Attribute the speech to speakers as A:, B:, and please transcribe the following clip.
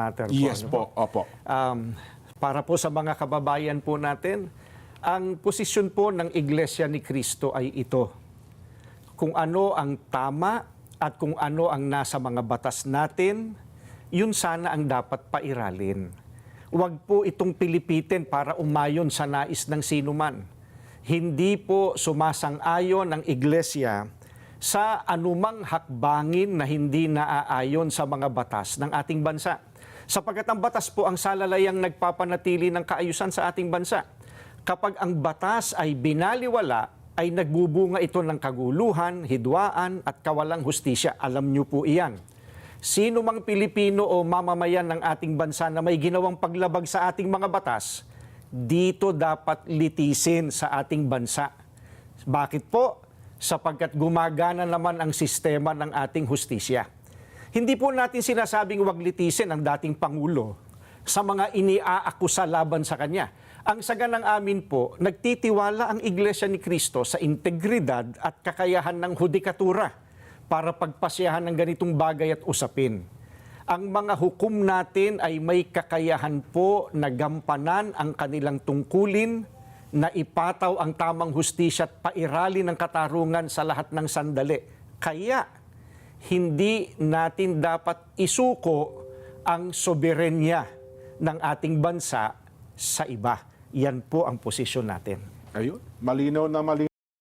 A: matter po.
B: Yes
A: ano
B: po, opo.
A: Um, para po sa mga kababayan po natin, ang posisyon po ng Iglesia ni Cristo ay ito. Kung ano ang tama at kung ano ang nasa mga batas natin, yun sana ang dapat pairalin. Huwag po itong pilipitin para umayon sa nais ng sinuman. Hindi po sumasang-ayon ang Iglesia sa anumang hakbangin na hindi naaayon sa mga batas ng ating bansa. Sapagkat ang batas po ang salalayang nagpapanatili ng kaayusan sa ating bansa. Kapag ang batas ay binaliwala, ay nagbubunga ito ng kaguluhan, hidwaan at kawalang hustisya. Alam niyo po iyan. Sino mang Pilipino o mamamayan ng ating bansa na may ginawang paglabag sa ating mga batas, dito dapat litisin sa ating bansa. Bakit po? Sapagkat gumagana naman ang sistema ng ating hustisya. Hindi po natin sinasabing wag litisin ang dating Pangulo sa mga iniaakusa laban sa kanya. Ang saganang amin po, nagtitiwala ang Iglesia ni Cristo sa integridad at kakayahan ng hudikatura para pagpasyahan ng ganitong bagay at usapin. Ang mga hukom natin ay may kakayahan po na gampanan ang kanilang tungkulin, na ipataw ang tamang hustisya at pairali ng katarungan sa lahat ng sandali. Kaya, hindi natin dapat isuko ang soberenya ng ating bansa sa iba. Yan po ang posisyon natin.
B: Ayun, malinaw na malinaw.